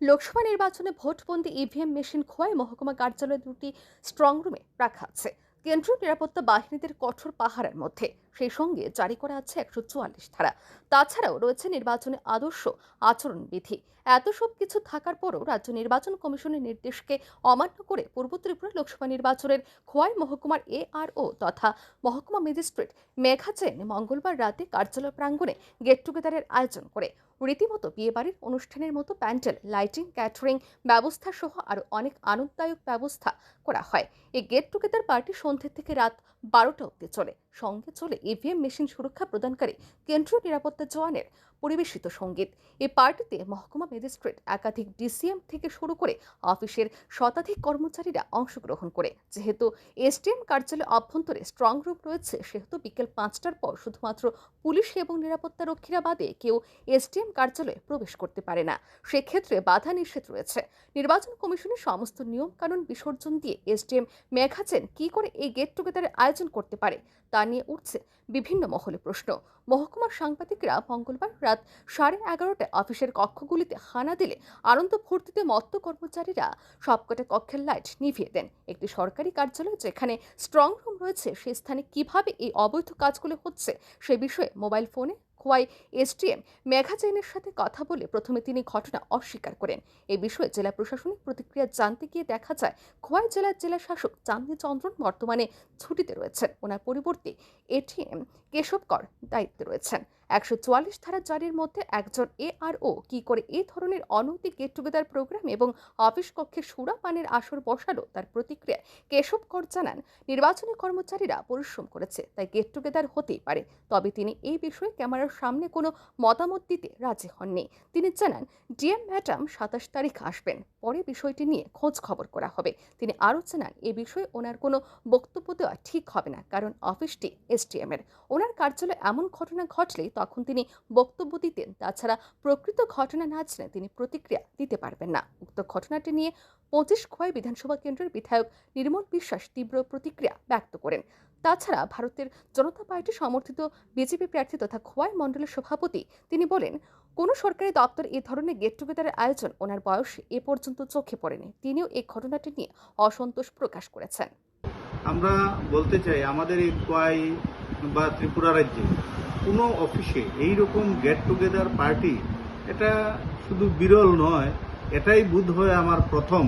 লোকসভা নির্বাচনে ভোটবন্দি EVM machine Khowai মহকুমা কার্যালয়ে দুটি স্ট্রং রুমে রাখা আছে। কেন্দ্রীয় নিরাপত্তা বাহিনীদের কঠোর পাহারার মধ্যে। সেই সঙ্গে জারি করা আছে একশো চুয়াল্লিশ ধারা। তাছাড়াও রয়েছে নির্বাচনে আদর্শ আচরণবিধি এত সব কিছু থাকার পরও রাজ্য নির্বাচন কমিশনের নির্দেশকে অমান্য করে পূর্ব ত্রিপুরা লোকসভা নির্বাচনের খোয়াই মহকুমার এআরও তথা মহকুমা ম্যাজিস্ট্রেট মেঘা জৈন মঙ্গলবার রাতে কার্যালয় প্রাঙ্গণে গেট টুগেদারের আয়োজন করে। রীতিমতো বিয়েবাড়ির অনুষ্ঠানের মতো প্যান্ডেল, লাইটিং, ক্যাটারিং ব্যবস্থা সহ আরও অনেক আনন্দদায়ক ব্যবস্থা করা হয়। এই গেট টুগেদার পার্টি সন্ধ্যে থেকে রাত বারোটা অব্দি চলে। সঙ্গে চলে ইভিএম মেশিন সুরক্ষা প্রদানকারী কেন্দ্রীয় নিরাপত্তা জওয়ানের পরিবেশিত সংগীত। এই পার্টিতে মহকুমা ম্যাজিস্ট্রেট, একাধিক ডিসিএম থেকে শুরু করে অফিসের শতাধিক কর্মচারীরা অংশগ্রহণ করে। যেহেতু এসডিএম কার্যালয় অভ্যন্তরে স্ট্রং রুম রয়েছে, সেহেতু বিকেল পাঁচটার পর শুধুমাত্র পুলিশ এবং নিরাপত্তা রক্ষীরা বাদে কেউ এসডিএম কার্যালয়ে প্রবেশ করতে পারে না। সেক্ষেত্রে বাধা নিষেধ রয়েছে। নির্বাচন কমিশনের সমস্ত নিয়ম কানুন বিসর্জন দিয়ে এসডিএম মেঘাচেন কি করে এই গেট টুগেদারের আয়োজন করতে পারে। তা নিয়ে উঠছে বিভিন্ন মহলে প্রশ্ন। মহকুমার সাংবাদিকরা মঙ্গলবার রাত সাড়ে এগারোটায় অফিসের কক্ষগুলিতে হানা দিলে আনন্দ ফুর্তিতে মত্ত কর্মচারীরা সবকটা কক্ষের লাইট নিভিয়ে দেন। একটি সরকারি কার্যালয় যেখানে স্ট্রং রুম রয়েছে, সে স্থানে কীভাবে এই অবৈধ কাজগুলো হচ্ছে সে বিষয়ে মোবাইল ফোনে খোয়াই এসটিএম মেঘা জৈনের সাথে কথা বলে প্রথমে তিনি ঘটনা অস্বীকার করেন। এ বিষয়ে জেলা প্রশাসনিক প্রতিক্রিয়া জানতে গিয়ে দেখা যায়, খোয়াই জেলার জেলা শাসক চাঁদনি চন্দ্রন বর্তমানে ছুটিতে রয়েছেন। ওনার পরিবর্তে এটিএম কেশবকর দায়িত্বে রয়েছেন। একশো চুয়াল্লিশ ধারা জারির মধ্যে একজন এআরও কি করে এই ধরনের অনৈতিক গেট টুগেদার প্রোগ্রাম এবং অফিস কক্ষে সুরা পানের আসর বসালো তার প্রতিক্রিয়ায় কেশব কর জানান, নির্বাচনী কর্মচারীরা পরিশ্রম করেছে, তাই গেট টুগেদার হতেই পারে। তবে তিনি এই বিষয়ে ক্যামেরার সামনে কোনো মতামত দিতে রাজি হননি। তিনি জানান ডিএম ম্যাডাম, সাতাশ তারিখ আসবেন। পরে বিষয়টি নিয়ে খোঁজ খবর করা হবে। তিনি আরও জানান, এ বিষয়ে ওনার কোনো বক্তব্য দেওয়া ঠিক হবে না, কারণ অফিসটি এসডিএম এর। ওনার কার্যালয়ে এমন ঘটনা ঘটলে তখন তিনি বক্তব্য দিতেন। তাছাড়া প্রকৃত ঘটনা না জেনে তিনি প্রতিক্রিয়া দিতে পারবেন না। উক্ত ঘটনাটি নিয়ে পঁচিশ খোয়াই বিধানসভা কেন্দ্রের বিধায়ক নির্মল বিশ্বাস তীব্র প্রতিক্রিয়া ব্যক্ত করেন। তাছাড়া ভারতের জনতা পার্টি সমর্থিত বিজেপি প্রার্থী তথা খোয়াই মণ্ডলের সভাপতি তিনি বলেন, কোনো সরকারি দপ্তর এ ধরনের গেট টুগেদারের আয়োজন ওনার বয়সে এ পর্যন্ত চোখে পড়েনি। তিনিও এই ঘটনাটি নিয়ে অসন্তোষ প্রকাশ করেছেন। আমরা বলতে চাই, আমাদের এই কোয়াই বা ত্রিপুরা রাজ্যে, কোনো অফিসে এই রকম গেট টুগেদার পার্টি এটা শুধু বিরল নয়, এটাই বোধ হয় আমার প্রথম।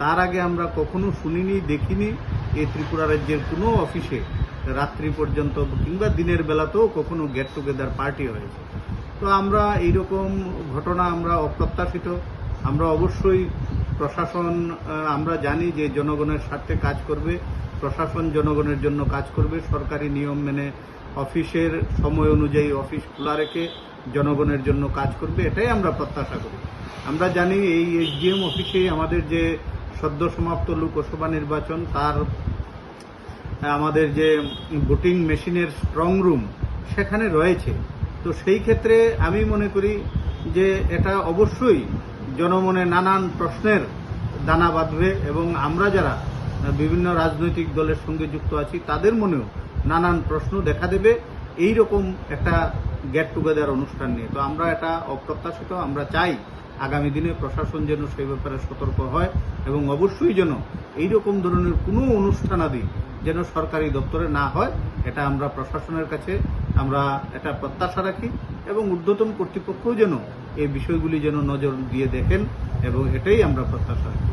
তার আগে আমরা কখনো শুনিনি, দেখিনি, এই ত্রিপুরা রাজ্যের কোনো অফিসে রাত্রি পর্যন্ত কিংবা দিনের বেলাতেও কখনো গেট টুগেদার পার্টি হয়েছে। তো আমরা এইরকম ঘটনা আমরা অপ্রত্যাশিত। আমরা অবশ্যই প্রশাসন আমরা জানি যে জনগণের স্বার্থে কাজ করবে। প্রশাসন জনগণের জন্য কাজ করবে। সরকারি নিয়ম মেনে অফিসের সময় অনুযায়ী অফিস খোলা রেখে জনগণের জন্য কাজ করবে, এটাই আমরা প্রত্যাশা করি। আমরা জানি এই এসডিএম অফিসে আমাদের যে সদ্য সমাপ্ত লোকসভা নির্বাচন, তার, আমাদের যে ভোটিং মেশিনের স্ট্রং রুম সেখানে রয়েছে। তো সেই ক্ষেত্রে আমি মনে করি যে এটা অবশ্যই জনমনে নানান প্রশ্নের দানা বাঁধবে এবং আমরা যারা বিভিন্ন রাজনৈতিক দলের সঙ্গে যুক্ত আছি, তাদের মনেও নানান প্রশ্ন দেখা দেবে। এই রকম একটা গেট টুগেদার অনুষ্ঠান নিয়ে। তো আমরা এটা অপ্রত্যাশিত, আমরা চাই আগামী দিনে প্রশাসন যেন সেই ব্যাপারে সতর্ক হয় এবং অবশ্যই যেন এই রকম ধরনের কোনো অনুষ্ঠানাদি যেন সরকারি দপ্তরে না হয়। এটা আমরা প্রশাসনের কাছে আমরা এটা প্রত্যাশা রাখি এবং ঊর্ধ্বতন কর্তৃপক্ষও যেন এই বিষয়গুলি যেন নজর দিয়ে দেখেন এবং এটাই আমরা প্রত্যাশা রাখি।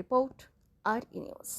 রিপোর্ট। আর ই নিউজ